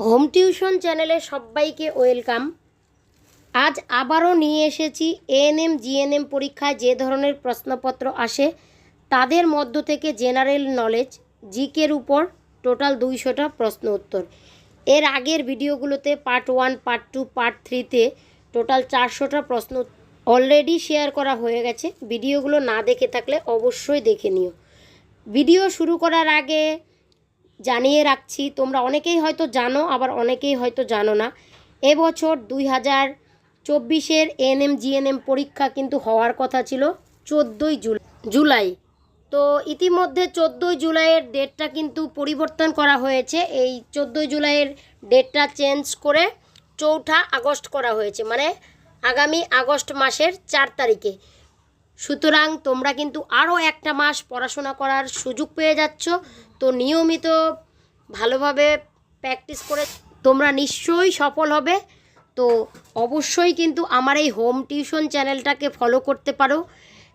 Home tuition চ্যানেলে সবাইকে welcome. আজ আবারও নিয়ে এসেছি এএনএম, জিএনএম পরীক্ষায় যে ধরনের প্রশ্নপত্র আসে তাদের মধ্য থেকে জেনারেল নলেজ, জিকের উপর টোটাল দুইশোটা প্রশ্ন উত্তর। এর আগের ভিডিওগুলোতে part one, part two, part থ্রিতে টোটাল চারশোটা প্রশ্ন অলরেডি শেয়ার করা হয়ে গেছে। ভিডিওগুলো না দেখে থাকলে অবশ্যই দেখে নিও। ভিডিও শুরু করার আগে জানিয়ে রাখছি, তোমরা অনেকেই হয়তো জানো, আবার অনেকেই হয়তো জানো না। এবছর দুই হাজার চব্বিশের এনএম জিএনএম পরীক্ষা কিন্তু হওয়ার কথা ছিল চোদ্দোই জুলাই। তো ইতিমধ্যে চোদ্দোই জুলাইয়ের ডেটটা কিন্তু পরিবর্তন করা হয়েছে। এই চোদ্দোই জুলাইয়ের ডেটটা চেঞ্জ করে চৌঠা আগস্ট করা হয়েছে মানে আগামী আগস্ট মাসের চার তারিখে। সুতরাং তোমরা কিন্তু আরও একটা মাস পড়াশোনা করার সুযোগ পেয়ে যাচ্ছ। তো নিয়মিত ভালোভাবে প্র্যাকটিস করে তোমরা নিশ্চয়ই সফল হবে। তো অবশ্যই কিন্তু আমার এই হোম টিউশন চ্যানেলটাকে ফলো করতে পারো।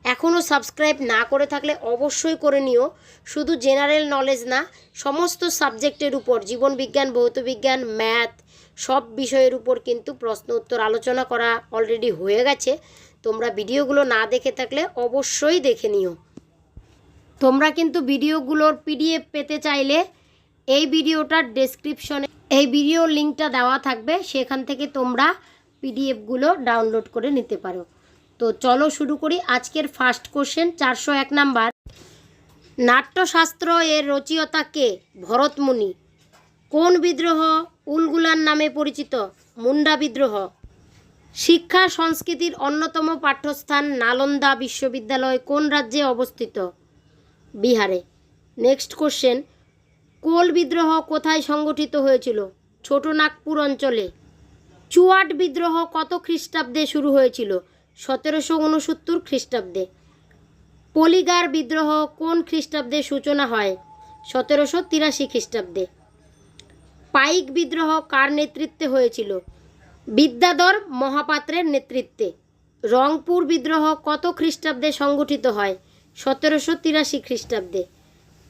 এখনও সাবস্ক্রাইব না করে থাকলে অবশ্যই করে নিও। শুধু জেনারেল নলেজ না, সমস্ত সাবজেক্টের উপর জীবনবিজ্ঞান ভৌতবিজ্ঞান ম্যাথ সব বিষয়ের উপর কিন্তু প্রশ্ন উত্তর আলোচনা করা অলরেডি হয়ে গেছে। তোমরা ভিডিওগুলো না দেখে থাকলে অবশ্যই দেখে নিও। তোমরা কিন্তু ভিডিওগুলোর পিডিএফ পেতে চাইলে এই ভিডিওটার ডেসক্রিপশনে এই ভিডিও লিঙ্কটা দেওয়া থাকবে, সেখান থেকে তোমরা পিডিএফগুলো ডাউনলোড করে নিতে পারো। তো চলো শুরু করি আজকের ফার্স্ট কোশ্চেন চারশো এক নাম্বার। নাট্যশাস্ত্র এর রচয়িতা কে? ভরতমুনি কোন বিদ্রোহ উলগুলান নামে পরিচিত? মুন্ডা বিদ্রোহ। শিক্ষা সংস্কৃতির অন্যতম পাঠ্যস্থান নালন্দা বিশ্ববিদ্যালয় কোন রাজ্যে অবস্থিত? বিহারে। নেক্সট কোশ্চেন কোল বিদ্রোহ কোথায় সংগঠিত হয়েছিল? ছোটনাগপুর অঞ্চলে। চুয়াট বিদ্রোহ কত খ্রিস্টাব্দে শুরু হয়েছিল? সতেরোশো উনসত্তর খ্রিস্টাব্দে। পলিগার বিদ্রোহ কোন খ্রিস্টাব্দে সূচনা হয়? সতেরোশো তিরাশি খ্রিস্টাব্দে। পাইক বিদ্রোহ কার নেতৃত্বে হয়েছিল? বিদ্যাধর মহাপাত্রের নেতৃত্বে। রংপুর বিদ্রোহ কত খ্রিস্টাব্দে সংগঠিত হয়? সতেরোশো তিরাশি খ্রিস্টাব্দে।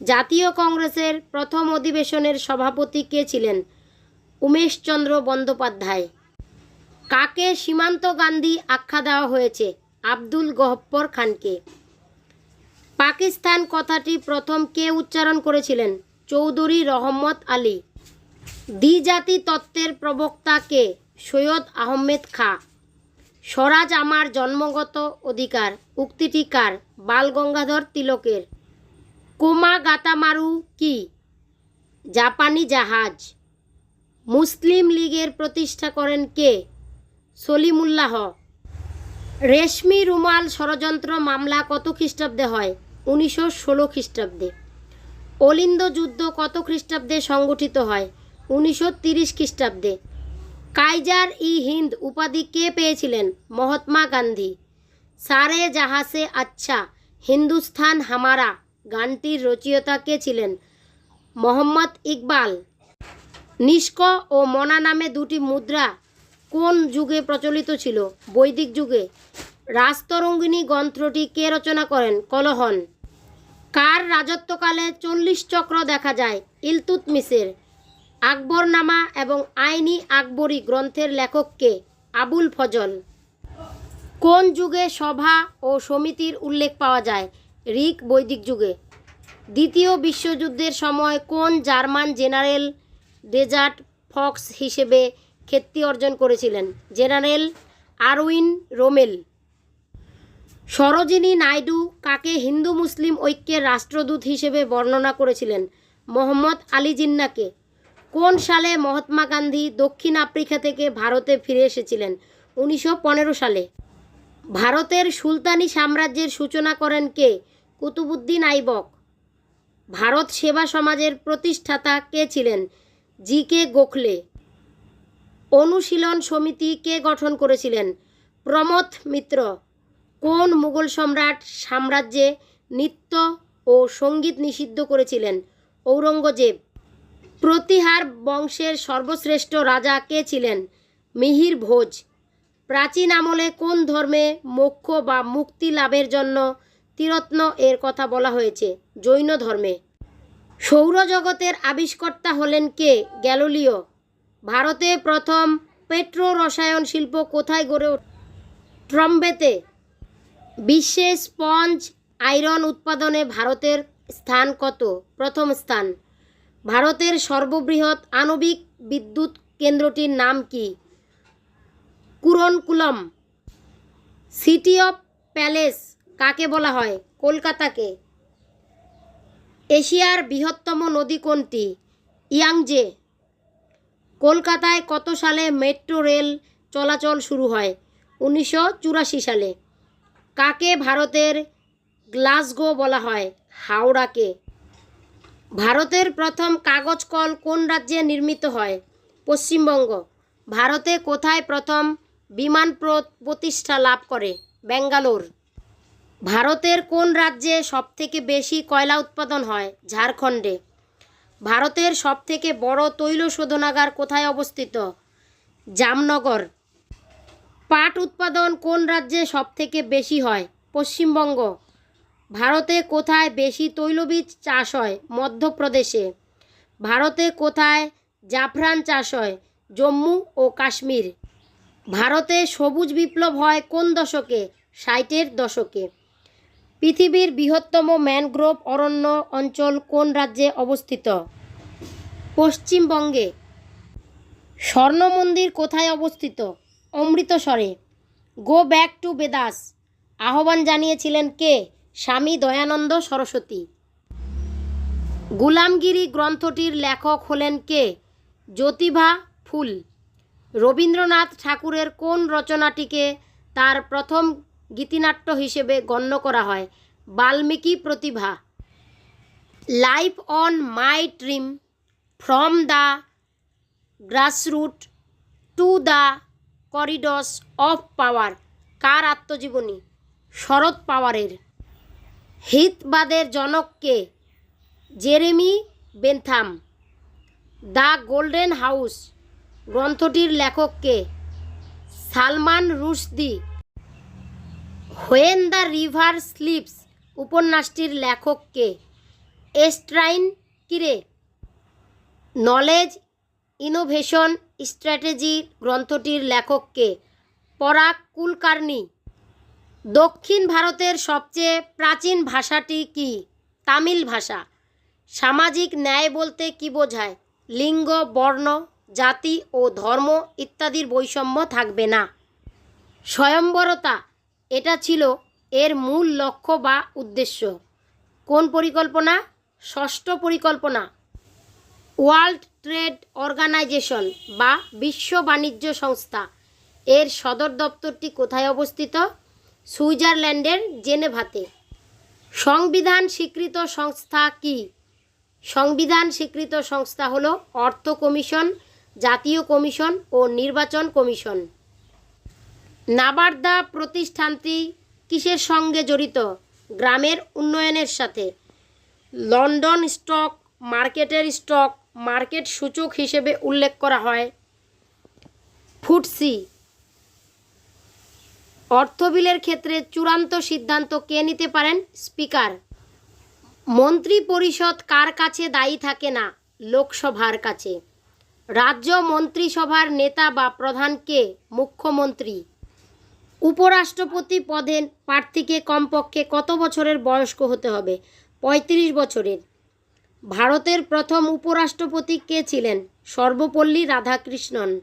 জাতীয় কংগ্রেসের প্রথম অধিবেশনের সভাপতি কে ছিলেন? উমেশচন্দ্র বন্দ্যোপাধ্যায়। কাকে সীমান্ত গান্ধী আখ্যা দেওয়া হয়েছে? আব্দুল গহ্বর খানকে। পাকিস্তান কথাটি প্রথম কে উচ্চারণ করেছিলেন? চৌধুরী রহমত আলী। দ্বিজাতি তত্ত্বের প্রবক্তা কে? সৈয়দ আহমেদ খা। স্বরাজ আমার জন্মগত অধিকার। উক্তিটি কার? বালগঙ্গাধর তিলকের। কোমা গাতামারু কি? জাপানি জাহাজ। মুসলিম লীগের প্রতিষ্ঠা করেন কে? সলিমুল্লাহ। রেশমি রুমাল ষড়যন্ত্র মামলা কত খ্রিস্টাব্দে হয়? উনিশশো ষোলো খ্রিস্টাব্দে। অলিন্দ যুদ্ধ কত খ্রিস্টাব্দে সংগঠিত হয়? উনিশশো তিরিশ খ্রিস্টাব্দে। কাইজার ই হিন্দ উপাধি কে পেয়েছিলেন? মহাত্মা গান্ধী। সারে জাহাসে আচ্ছা হিন্দুস্তান হামারা, গানটির রচয়িতা কে ছিলেন? মোহাম্মদ ইকবাল। নিষ্ক ও মনা নামে দুটি মুদ্রা কোন যুগে প্রচলিত ছিল? বৈদিক যুগে। রাজতরঙ্গিনী গ্রন্থটি কে রচনা করেন? কলহন। কার রাজত্বকালে চল্লিশ চক্র দেখা যায়? ইলতুতমিসের আকবরনামা এবং আইনি আকবরী গ্রন্থের লেখককে আবুল ফজল। কোন যুগে সভা ও সমিতির উল্লেখ পাওয়া যায়? রিক বৈদিক যুগে। দ্বিতীয় বিশ্বযুদ্ধের সময় কোন জার্মান জেনারেল ডেজার্ট ফক্স হিসেবে খ্যাতি অর্জন করেছিলেন? General Erwin Rommel. Sarojini Naidu কাকে হিন্দু মুসলিম ঐক্যের রাষ্ট্রদূত হিসেবে বর্ণনা করেছিলেন? মোহাম্মদ আলী জিন্নাকে। কোন সালে মহাত্মা গান্ধী দক্ষিণ আফ্রিকা থেকে ভারতে ফিরে এসেছিলেন? উনিশশো পনেরো সালে। ভারতের সুলতানি সাম্রাজ্যের সূচনা করেন কে? কুতুবুদ্দিন আইবক। ভারত সেবা সমাজের প্রতিষ্ঠাতা কে ছিলেন? জি কে গোখলে। অনুশীলন সমিতি কে গঠন করেছিলেন? প্রমথ মিত্র। কোন মুঘল সম্রাট সাম্রাজ্যে নৃত্য ও সংগীত নিষিদ্ধ করেছিলেন? ঔরঙ্গজেব। প্রতিহার বংশের সর্বশ্রেষ্ঠ রাজা কে ছিলেন? মিহির ভোজ। প্রাচীন আমলে কোন ধর্মে মোক্ষ বা মুক্তি লাভের জন্য তীরত্ন এর কথা বলা হয়েছে? জৈন ধর্মে। সৌরজগতের আবিষ্কর্তা হলেন কে? গ্যালোলিও। ভারতে প্রথম পেট্রো রসায়ন শিল্প কোথায় গড়ে ট্রম্বেতে। বিশ্বে স্পঞ্জ আয়রন উৎপাদনে ভারতের স্থান কত? প্রথম স্থান। ভারতের সর্ববৃহৎ আণবিক বিদ্যুৎ কেন্দ্রটির নাম কি? কুরনকুলম, সিটি অফ প্যালেস কাকে বলা হয়? কলকাতাকে। এশিয়ার বৃহত্তম নদী কোনটি? ইয়াংজে। কলকাতায় কত সালে মেট্রো রেল চলাচল শুরু হয়? উনিশশো চুরাশি সালে। কাকে ভারতের গ্লাসগো বলা হয়? হাওড়াকে। ভারতের প্রথম কাগজ কল কোন রাজ্যে নির্মিত হয়? পশ্চিমবঙ্গ। ভারতে কোথায় প্রথম বিমান প্র- প্রতিষ্ঠা লাভ করে, ব্যাঙ্গালোর। ভারতের কোন রাজ্যে সবথেকে বেশি কয়লা উৎপাদন হয়? ঝাড়খণ্ডে। ভারতের সবথেকে বড় তৈল শোধনাগার কোথায় অবস্থিত? জামনগর। পাট উৎপাদন কোন রাজ্যে সবথেকে বেশি হয়? পশ্চিমবঙ্গ। ভারতে কোথায় বেশি তৈলবীজ চাষ হয়? মধ্যপ্রদেশে। ভারতে কোথায় জাফরান চাষ হয়? জম্মু ও কাশ্মীর। ভারতে সবুজ বিপ্লব হয় কোন দশকে? ষাটের দশকে। পৃথিবীর বৃহত্তম ম্যানগ্রোভ অরণ্য অঞ্চল কোন রাজ্যে অবস্থিত? পশ্চিমবঙ্গে। স্বর্ণ মন্দির কোথায় অবস্থিত? অমৃতসরে। Go back to Vedas. আহ্বান জানিয়েছিলেন কে? স্বামী দয়ানন্দ সরস্বতী। গুলামগিরি গ্রন্থটির লেখক হলেন কে? জ্যোতিভা ফুল। রবীন্দ্রনাথ ঠাকুরের কোন রচনাটিকে তার প্রথম গীতিনাট্য হিসেবে গণ্য করা হয়? Valmiki Pratibha, life on my dream, from the grassroot to the corridors of power, কার আত্মজীবনী? শরৎ পাওয়ারের। হিতবাদের জনককে Jeremy Bentham. The golden house. গ্রন্থটির লেখককে Salman Rushdie. When the river sleeps উপন্যাসটির লেখককে এস্ট্রাইন কিরে? নলেজ, ইনোভেশন স্ট্র্যাটেজি গ্রন্থটির লেখককে পরাগ কুলকার্নি। দক্ষিণ ভারতের সবচেয়ে প্রাচীন ভাষাটি কি? তামিল ভাষা। সামাজিক ন্যায় বলতে কি বোঝায়? লিঙ্গ, বর্ণ জাতি ও ধর্ম ইত্যাদির বৈষম্য থাকবে না। স্বয়ম্বরতা, এটা ছিল এর মূল লক্ষ্য বা উদ্দেশ্য। কোন পরিকল্পনা? ষষ্ঠ পরিকল্পনা। ওয়ার্ল্ড ট্রেড অর্গানাইজেশন বা বিশ্ব বাণিজ্য সংস্থা। এর সদর দপ্তরটি কোথায় অবস্থিত? সুইজারল্যান্ডের জেনেভাতে। সংবিধান স্বীকৃত সংস্থা কি? সংবিধান স্বীকৃত সংস্থা হলো অর্থ কমিশন জাতীয় কমিশন ও নির্বাচন কমিশন। নাবার্দা প্রতিষ্ঠানটি কিসের সঙ্গে জড়িত? গ্রামের উন্নয়নের সাথে। লন্ডন স্টক মার্কেটের স্টক মার্কেট সূচক হিসেবে উল্লেখ করা হয়। ফুটসি। অর্থ বিলের ক্ষেত্রে চূড়ান্ত সিদ্ধান্ত কে নিতে পারেন? স্পিকার। মন্ত্রী পরিষদ কার কাছে দায়ী থাকে না? লোকসভার কাছে। রাজ্য মন্ত্রিসভার নেতা বা প্রধানকে মুখ্যমন্ত্রী। উপরাষ্ট্রপতি পদে প্রার্থীকে কমপক্ষে কত বছরের বয়স্ক হতে হবে? পঁয়ত্রিশ বছরের। ভারতের প্রথম উপরাষ্ট্রপতি কে ছিলেন? সর্বপল্লী রাধাকৃষ্ণন।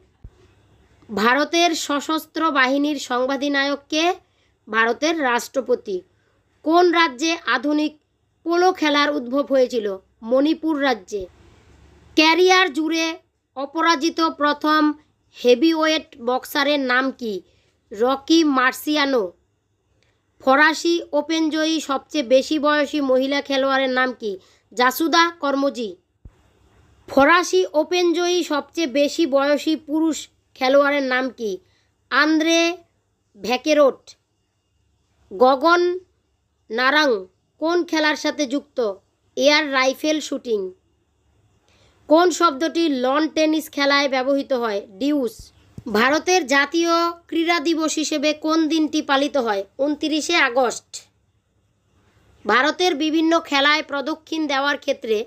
ভারতের সশস্ত্র বাহিনীর সংবাদিনায়ককে ভারতের রাষ্ট্রপতি। কোন রাজ্যে আধুনিক পোলো খেলার উদ্ভব হয়েছিল? মণিপুর রাজ্যে। ক্যারিয়ার জুড়ে অপরাজিত প্রথম হেভিওয়েট বক্সারের নাম কি? Rocky Marciano. ফরাসি ওপেন জয়ী সবচেয়ে বেশি বয়সী মহিলা খেলোয়াড়ের নাম কি? জাসুদা কর্মজি। ফরাসি ওপেন জয়ী সবচেয়ে বেশি বয়সী পুরুষ খেলোয়াড়ের নাম কি? আন্দ্রে ভ্যাকেরোট। গগন নারাং কোন খেলার সাথে যুক্ত? Air rifle shooting. কোন শব্দটি লন টেনিস খেলায় ব্যবহৃত হয়? ডিউস। ভারতের জাতীয় ক্রীড়া দিবস হিসেবে কোন দিনটি পালিত হয়? উনতিরিশে আগস্ট। ভারতের বিভিন্ন খেলায় প্রদক্ষিণ দেওয়ার ক্ষেত্রে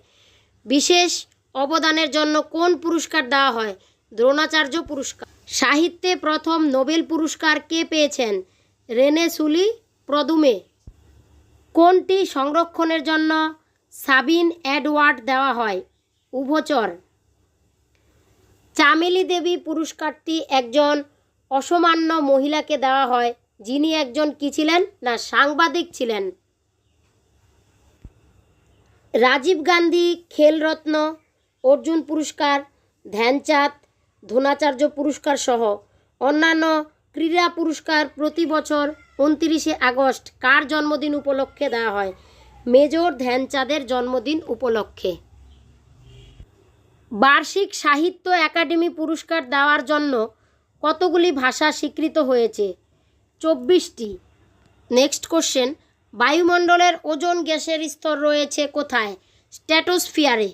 বিশেষ অবদানের জন্য কোন পুরস্কার দেওয়া হয়? দ্রোণাচার্য পুরস্কার। সাহিত্যে প্রথম নোবেল পুরস্কার কে পেয়েছেন? René Sully Prudhomme. কোনটি সংরক্ষণের জন্য সাবিন অ্যাডওয়ার্ড দেওয়া হয়? উভচর। চামেলি দেবী পুরস্কারটি একজন অসামান্য মহিলাকে দেওয়া হয়, যিনি একজন কি ছিলেন না সাংবাদিক ছিলেন। রাজীব গান্ধী খেলরত্ন অর্জুন পুরস্কার, ধ্যানচাঁদ দ্রোণাচার্য পুরস্কার সহ অন্যান্য ক্রীড়া পুরস্কার প্রতি বছর উনতিরিশে আগস্ট কার জন্মদিন উপলক্ষে দেওয়া হয়? মেজর ধ্যানচাঁদের জন্মদিন উপলক্ষে। বার্ষিক সাহিত্য একাডেমি পুরস্কার দেওয়ার জন্য কতগুলি ভাষা স্বীকৃত হয়েছে? চব্বিশটি। Next question. বায়ুমণ্ডলের ওজন গ্যাসের স্তর রয়েছে কোথায়? স্ট্যাটোস্ফিয়ারে।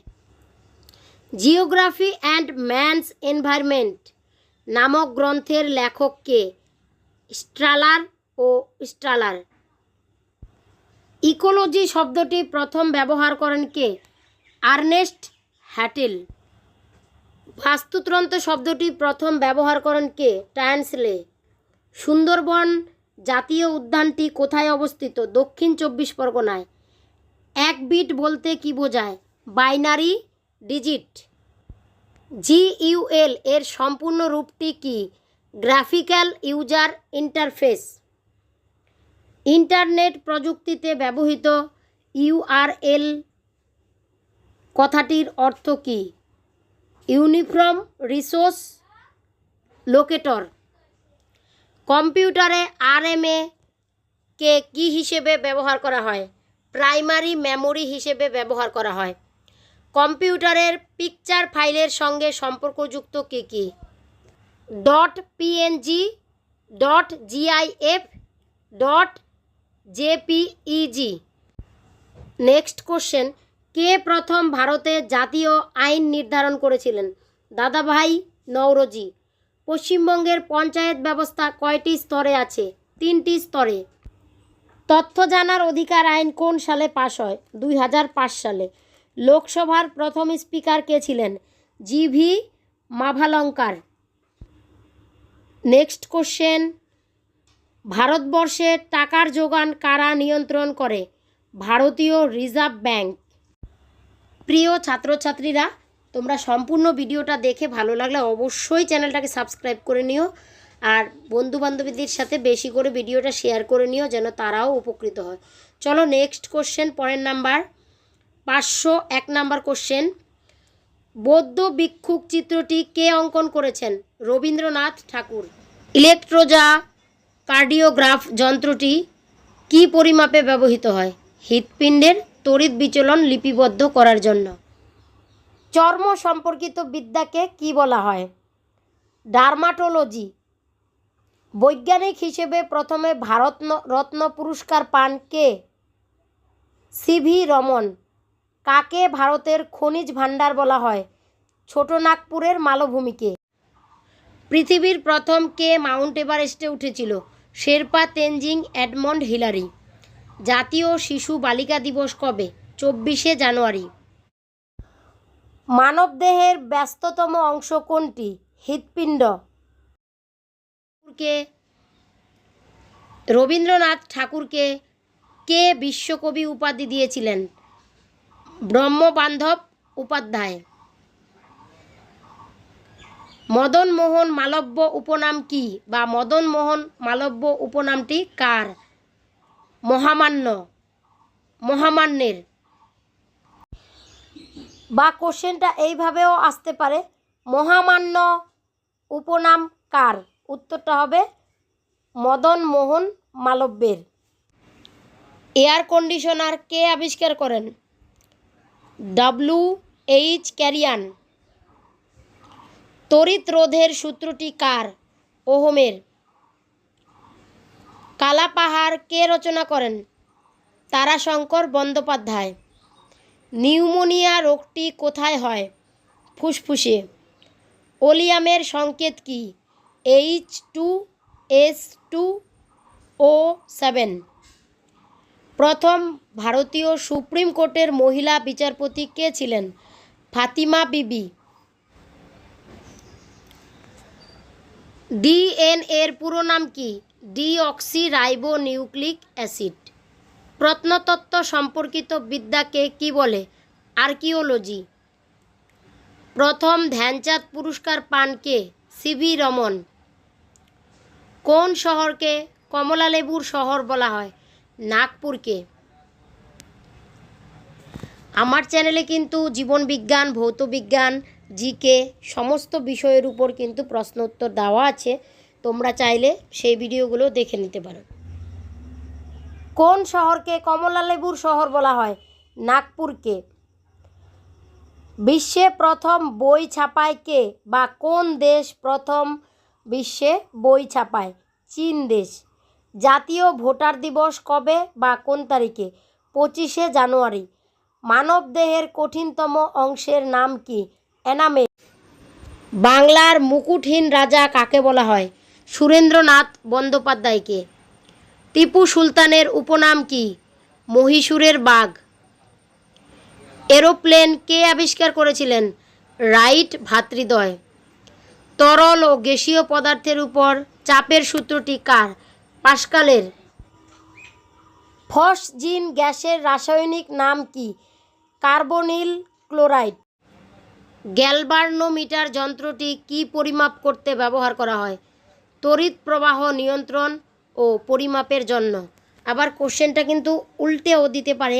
জিওগ্রাফি অ্যান্ড ম্যানস এনভায়রনমেন্ট নামক গ্রন্থের লেখককে স্ট্রালার ও স্ট্রালার। ইকোলজি শব্দটি প্রথম ব্যবহার করেন কে? আর্নেস্ট হ্যাটেল। বাস্তুতন্ত্র শব্দটি প্রথম ব্যবহার করেন কে? ট্রান্সলে সুন্দরবন জাতীয় উদ্যানটি কোথায় অবস্থিত? দক্ষিণ চব্বিশ পরগনায়। এক বিট বলতে কি বোঝায়? Binary digit. জি জিইউএল এর সম্পূর্ণ রূপটি কি? Graphical user interface. ইন্টারনেট প্রযুক্তিতে ব্যবহৃত ইউআরএল কথাটির অর্থ কী? Uniform resource locator. কম্পিউটারে আরএমএ কে কী হিসেবে ব্যবহার করা হয়? প্রাইমারি মেমোরি হিসেবে ব্যবহার করা হয়। কম্পিউটারের পিকচার ফাইলের সঙ্গে সম্পর্কযুক্ত কী কী? Dot PNG dot GIF dot JPEG next question কে প্রথম ভারতে জাতীয় আইন নির্ধারণ করেছিলেন? দাদাভাই নওরোজি। পশ্চিমবঙ্গের পঞ্চায়েত ব্যবস্থা কয়টি স্তরে আছে? তিনটি স্তরে। তথ্য জানার অধিকার আইন কোন সালে পাশ হয়? দুই হাজার পাঁচ সালে। লোকসভার প্রথম স্পিকার কে ছিলেন? G V Mavalankar. Next question. ভারতবর্ষে টাকার যোগান কারা নিয়ন্ত্রণ করে? ভারতীয় রিজার্ভ ব্যাংক। প্রিয় ছাত্রছাত্রীরা, তোমরা সম্পূর্ণ ভিডিওটা দেখে ভালো লাগলে অবশ্যই চ্যানেলটাকে সাবস্ক্রাইব করে নিও আর বন্ধু বান্ধবীদের সাথে বেশি করে ভিডিওটা শেয়ার করে নিও যেন তারাও উপকৃত হয়। চলো নেক্সট কোশ্চেন পরের নাম্বার। পাঁচশো এক নাম্বার কোশ্চেন বৌদ্ধ ভিক্ষুক চিত্রটি কে অঙ্কন করেছেন? রবীন্দ্রনাথ ঠাকুর। ইলেকট্রোজা কার্ডিওগ্রাফ যন্ত্রটি কি পরিমাপে ব্যবহৃত হয়? হৃৎপিণ্ডের তড়িৎ বিচলন লিপিবদ্ধ করার জন্য। চর্ম সম্পর্কিত বিদ্যাকে কি বলা হয়? ডার্মাটোলজি। বৈজ্ঞানিক হিসেবে প্রথমে ভারত রত্ন পুরস্কার পান কে? সিভি রমন। কাকে ভারতের খনিজ ভাণ্ডার বলা হয়? ছোট নাগপুরের মালভূমিকে। পৃথিবীর প্রথম কে মাউন্ট এভারেস্টে উঠেছিল? Sherpa, Tenzing Edmund Hillary. জাতীয় শিশু বালিকা দিবস কবে? চব্বিশে জানুয়ারি। মানবদেহের ব্যস্ততম অংশ কোনটি? হৃৎপিণ্ড। কে রবীন্দ্রনাথ ঠাকুরকে কে বিশ্বকবি উপাধি দিয়েছিলেন? ব্রহ্মবান্ধব উপাধ্যায়। মদন মোহন মালব্য উপনাম কি বা মদন মোহন মালব্য উপনামটি কার? মহামান্য, মহামান্যের। বা কোশ্চেনটা এইভাবেও আসতে পারে, মহামান্য উপনাম কার? উত্তরটা হবে মদন মোহন মালব্যের। এয়ার কন্ডিশনার কে আবিষ্কার করেন? W H Carrier. তড়িৎ রোধের সূত্রটি কার? ওহমের। কালাপাহাড় কে রচনা করেন? তারাশঙ্কর বন্দ্যোপাধ্যায়। নিউমোনিয়া রোগটি কোথায় হয়? ফুসফুসে। ওলিয়ামের সংকেত কি? H two S two O seven. প্রথম ভারতীয় সুপ্রিম কোর্টের মহিলা বিচারপতি কে ছিলেন? ফাতিমা বিবি। ডিএন এর পুরো নাম কি? Deoxyribonucleic acid. প্রত্নতত্ত্ব সম্পর্কিত বিদ্যাকে কি বলে? আর্কিওলজি। প্রথম ধ্যানচাঁদ পুরস্কার পান কে? সিবি রমন। কোন শহরকে কমলালেবুর শহর বলা হয়? নাগপুরকে আমার চ্যানেলে কিন্তু জীবন বিজ্ঞান, ভৌত বিজ্ঞান জিকে সমস্ত বিষয়ের উপর কিন্তু প্রশ্ন উত্তর দেওয়া আছে। তোমরা চাইলে সেই ভিডিওগুলো দেখে নিতে পারো। কোন শহরকে কমলালেবুর শহর বলা হয়? নাগপুরকে। বিশ্বে প্রথম বই ছাপায় কে বা কোন দেশ প্রথম বিশ্বে বই ছাপায়? চীন দেশ। জাতীয় ভোটার দিবস কবে বা কোন তারিখে? পঁচিশে জানুয়ারি। মানবদেহের কঠিনতম অংশের নাম কি? এনামে। বাংলার মুকুটহীন রাজা কাকে বলা হয়? সুরেন্দ্রনাথ বন্দ্যোপাধ্যায়কে। টিপু সুলতানের উপনাম কি? মহীশূরের বাঘ। এরোপ্লেন কে আবিষ্কার করেছিলেন? রাইট ভাতৃদ্বয়। তরল ও গ্যাসীয় পদার্থের উপর চাপের সূত্রটি কার? পাস্কালের। ফসজিন গ্যাসের রাসায়নিক নাম কি? Carbonyl chloride. গ্যালবার্নোমিটার যন্ত্রটি কি পরিমাপ করতে ব্যবহার করা হয়? তড়িৎ প্রবাহ নিয়ন্ত্রণ ও পরিমাপের জন্য। আবার কোশ্চেনটা কিন্তু উল্টেও দিতে পারে,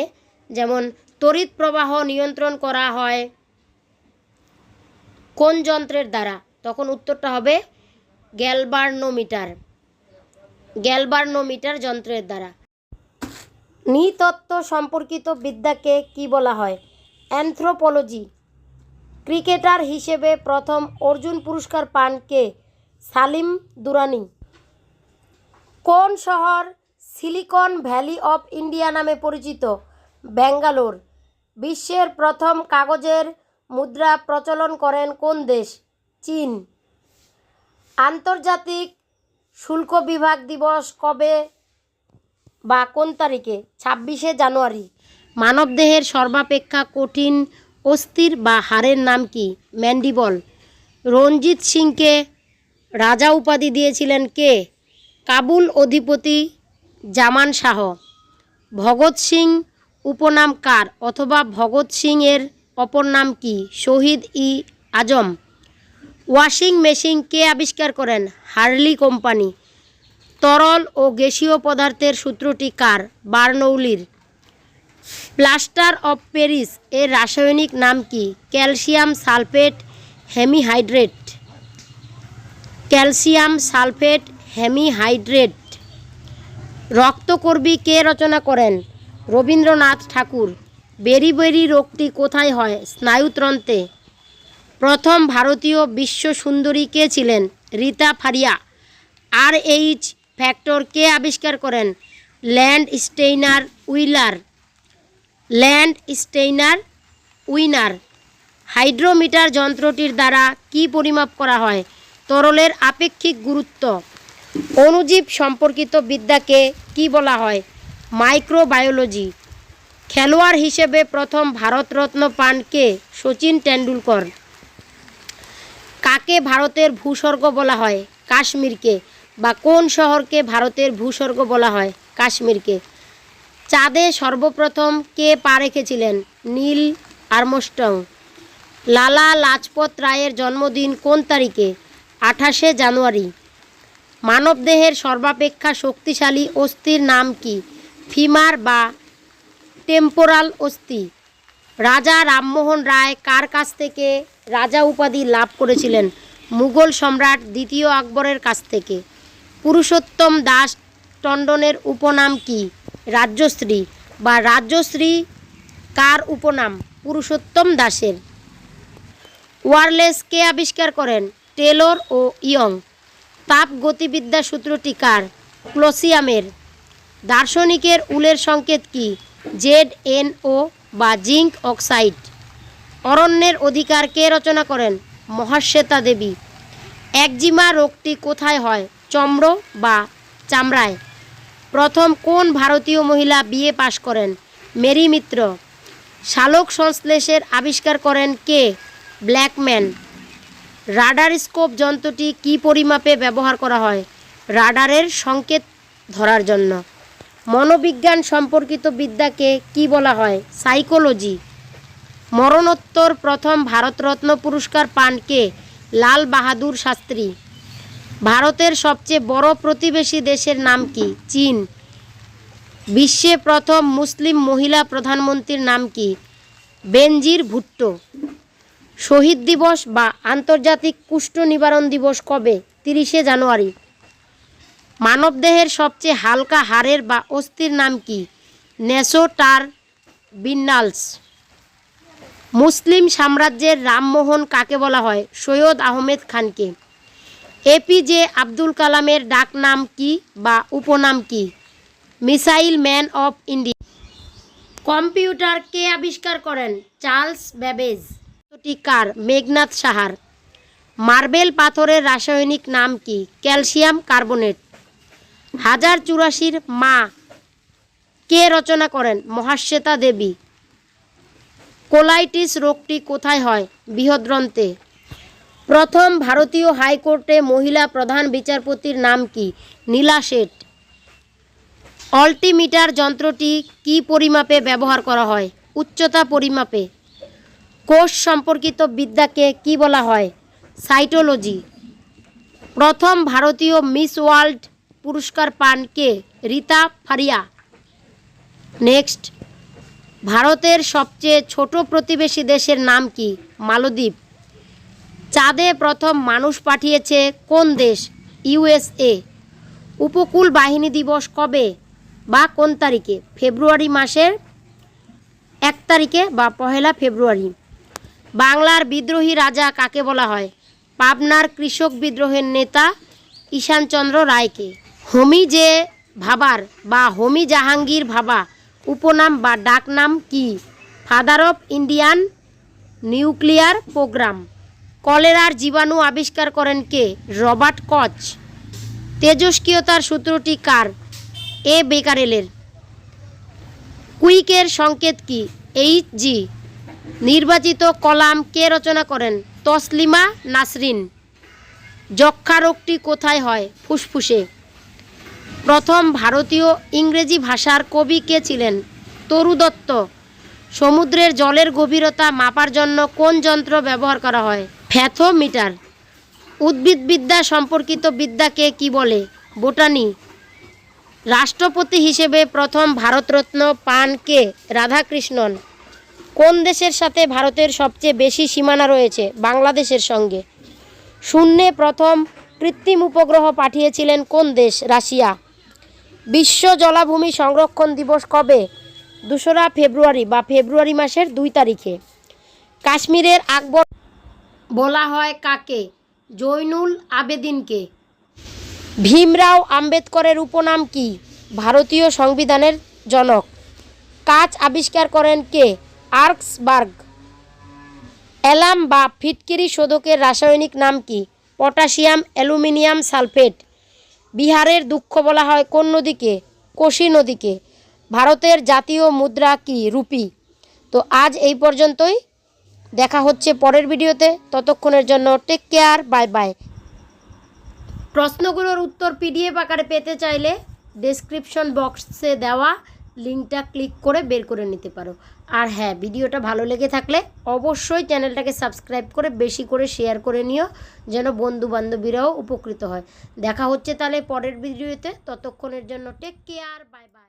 যেমন তড়িৎ প্রবাহ নিয়ন্ত্রণ করা হয় কোন যন্ত্রের দ্বারা? তখন উত্তরটা হবে গ্যালবার্নোমিটার গ্যালবার্নোমিটার যন্ত্রের দ্বারা। নৃতত্ত্ব সম্পর্কিত বিদ্যাকে কি বলা হয়? অ্যানথ্রোপোলজি। ক্রিকেটার হিসেবে প্রথম অর্জুন পুরস্কার পান কে? সালিম দুরানি। কোন শহর সিলিকন ভ্যালি অফ ইন্ডিয়া নামে পরিচিত? ব্যাঙ্গালোর। বিশ্বের প্রথম কাগজের মুদ্রা প্রচলন করেন কোন দেশ? চীন। আন্তর্জাতিক শুল্ক বিভাগ দিবস কবে বা কোন তারিখে? ছাব্বিশে জানুয়ারি। মানবদেহের সর্বাপেক্ষা কঠিন অস্থির বা হাড়ের নাম কি? ম্যান্ডিবল। রঞ্জিত সিংকে রাজা উপাধি দিয়েছিলেন কে? কাবুল অধিপতি জামান শাহ। ভগৎ সিং উপনাম কার? অথবা ভগৎ সিং এর অপর নাম কি? শহীদ ই আজম। ওয়াশিং মেশিন কে আবিষ্কার করেন? Harley company. তরল ও গ্যাসীয় পদার্থের সূত্রটি কার? বার্নৌলির। প্লাস্টার অফ প্যারিস এর রাসায়নিক নাম কি? Calcium sulphate hemihydrate. Calcium sulphate hemihydrate রক্তকর্বী কে রচনা করেন? রবীন্দ্রনাথ ঠাকুর। বেরি বেরি রোগটি কোথায় হয়? স্নায়ুতন্ত্রে। প্রথম ভারতীয় বিশ্ব সুন্দরী কে ছিলেন? Reita Faria. R H factor কে আবিষ্কার করেন? Landsteiner wheeler. Landsteiner Wiener. Hydrometer যন্ত্রটির দ্বারা কি পরিমাপ করা হয়? তরলের আপেক্ষিক গুরুত্ব। অণুজীব সম্পর্কিত বিদ্যাকে কি বলা হয়? মাইক্রোবায়োলজি। খেলোয়াড় হিসেবে প্রথম ভারতরত্ন পান কে? সচিন টেন্ডুলকর। কাকে ভারতের ভূস্বর্গ বলা হয়? কাশ্মীরকে। বা কোন শহরকে ভারতের ভূস্বর্গ বলা হয়? কাশ্মীরকে। চাঁদে সর্বপ্রথম কে পা রেখেছিলেন? নীল আর্মস্টং লালা লাজপত রায়ের জন্মদিন কোন তারিখে? আঠাশে জানুয়ারি। মানবদেহের সর্বাপেক্ষা শক্তিশালী অস্থির নাম কি? ফিমার বা টেম্পোরাল অস্থি? রাজা রামমোহন রায় কার কাছ থেকে রাজা উপাধি লাভ করেছিলেন? মুঘল সম্রাট দ্বিতীয় আকবরের কাছ থেকে। পুরুষোত্তম দাস টন্ডনের উপনাম কি? রাজ্যশ্রী বা রাজ্যশ্রী কার উপনাম? পুরুষোত্তম দাসের। ওয়ারলেস কে আবিষ্কার করেন। টেলর ও ইয়ং। তাপ গতিবিদ্যা সূত্রটি কার? ক্লোসিয়ামের। দার্শনিকের উলের সংকেত কি? জেড, এন, ও বা জিঙ্ক অক্সাইড? অরণ্যের অধিকার কে রচনা করেন? মহাশ্বেতা দেবী। একজিমা রোগটি কোথায় হয়? চম্র বা চামড়ায়? প্রথম কোন ভারতীয় মহিলা বিয়ে পাশ করেন? মেরি মিত্র। শালক সংশ্লেষের আবিষ্কার করেন কে? ব্ল্যাকম্যান। রাডার স্কোপ যন্ত্রটি কী পরিমাপে ব্যবহার করা হয়? রাডারের সংকেত ধরার জন্য। মনোবিজ্ঞান সম্পর্কিত বিদ্যাকে কি বলা হয়? সাইকোলজি। মরণোত্তর প্রথম ভারতরত্ন পুরস্কার পান কে? লাল বাহাদুর শাস্ত্রী। ভারতের সবচেয়ে বড় প্রতিবেশী দেশের নাম কি? চীন। বিশ্বে প্রথম মুসলিম মহিলা প্রধানমন্ত্রীর নাম কি? বেনজির ভুট্টো। শহীদ দিবস বা আন্তর্জাতিক কুষ্ঠ নিবারণ দিবস কবে? তিরিশে জানুয়ারি। মানবদেহের সবচেয়ে হালকা হাড়ের বা অস্থির নাম কি? নেসোটার বিন্নালস। মুসলিম সাম্রাজ্যের রামমোহন কাকে বলা হয়? সৈয়দ আহমেদ খানকে। এপিজে আব্দুল কালামের ডাক নাম কি বা উপনাম কি? Missile man of India. Computer কে আবিষ্কার করেন? Charles Babbage. টি কার? মেঘনাথ সাহার। মার্বেল পাথরের রাসায়নিক নাম কি? Calcium carbonate. হাজার চুরাশির মা কে রচনা করেন? মহাশ্বেতা দেবী। কোলাইটিস রোগটি কোথায় হয়? বৃহদ্রন্তে। প্রথম ভারতীয় হাইকোর্টে মহিলা প্রধান বিচারপতির নাম কি? নীলা শেঠ। অল্টিমিটার যন্ত্রটি কি পরিমাপে ব্যবহার করা হয়? উচ্চতা পরিমাপে। কোষ সম্পর্কিত বিদ্যাকে কি বলা হয়? সাইটোলজি। প্রথম ভারতীয় মিস ওয়ার্ল্ড পুরস্কার পান কে? রীতা ফারিয়া। নেক্সট। ভারতের সবচেয়ে ছোট প্রতিবেশী দেশের নাম কি? মালদ্বীপ। চাঁদে প্রথম মানুষ পাঠিয়েছে কোন দেশ? ইউএসএ উপকূল বাহিনী দিবস কবে বা কোন তারিখে? ফেব্রুয়ারি মাসের এক তারিখে বা পহেলা ফেব্রুয়ারি। বাংলার বিদ্রোহী রাজা কাকে বলা হয়? পাবনার কৃষক বিদ্রোহের নেতা ঈশানচন্দ্র রায়কে। হোমি যে ভাবার বা হোমি জাহাঙ্গীর ভাবা উপনাম বা ডাকনাম কি? Father of Indian nuclear program কলেরার জীবাণু আবিষ্কার করেন কে? রবার্ট কচ। তেজস্ক্রিয়তার সূত্রটি কার? এ বেকারেলের। কুইকের সংকেত কি? এইচ জি নির্বাচিত কলাম কে রচনা করেন? তসলিমা নাসরিন। যক্ষা রোগটি কোথায় হয়? ফুসফুসে। প্রথম ভারতীয় ইংরেজি ভাষার কবি কে ছিলেন? তরু দত্ত। সমুদ্রের জলের গভীরতা মাপার জন্য কোন যন্ত্র ব্যবহার করা হয়? ফ্যাথোমিটার। উদ্ভিদবিদ্যা সম্পর্কিত বিদ্যাকে কি বলে? বোটানি। রাষ্ট্রপতি হিসেবে প্রথম ভারতরত্ন পান কে? রাধাকৃষ্ণন। কোন দেশের সাথে ভারতের সবচেয়ে বেশি সীমানা রয়েছে? বাংলাদেশের সঙ্গে। শূন্যে প্রথম কৃত্রিম উপগ্রহ পাঠিয়েছিলেন কোন দেশ? রাশিয়া। বিশ্ব জলাভূমি সংরক্ষণ দিবস কবে? দোসরা ফেব্রুয়ারি বা ফেব্রুয়ারি মাসের দুই তারিখে। কাশ্মীরের আকবর বলা হয় কাকে? জৈনুল আবেদিনকে। ভীমরাও আম্বেদকরের উপনাম কি? ভারতীয় সংবিধানের জনক। কাজ আবিষ্কার করেন কে? আর্কসবার্গ। অ্যালাম বা ফিটকিরি শোধকের রাসায়নিক নাম কি? Potassium, aluminium sulphate. বিহারের দুঃখ বলা হয় কোন নদীকে? কোশি নদীকে। ভারতের জাতীয় মুদ্রা কি? রুপি। তো আজ এই পর্যন্তই। দেখা হচ্ছে পরের ভিডিওতে। ততক্ষণের জন্য টেক কেয়ার বাই বাই প্রশ্নগুলোর উত্তর পিডিএফ আকারে পেতে চাইলে ডেসক্রিপশন বক্সে দেওয়া লিঙ্কটা ক্লিক করে বের করে নিতে পারো। আর হ্যাঁ ভিডিওটা ভালো লেগে থাকলে অবশ্যই চ্যানেলটাকে সাবস্ক্রাইব করে বেশি করে শেয়ার করে নিও, যেন বন্ধু বান্ধবীরাও উপকৃত হয়। দেখা হচ্ছে তাহলে পরের ভিডিওতে। ততক্ষণের জন্য টেক কেয়ার বাই বাই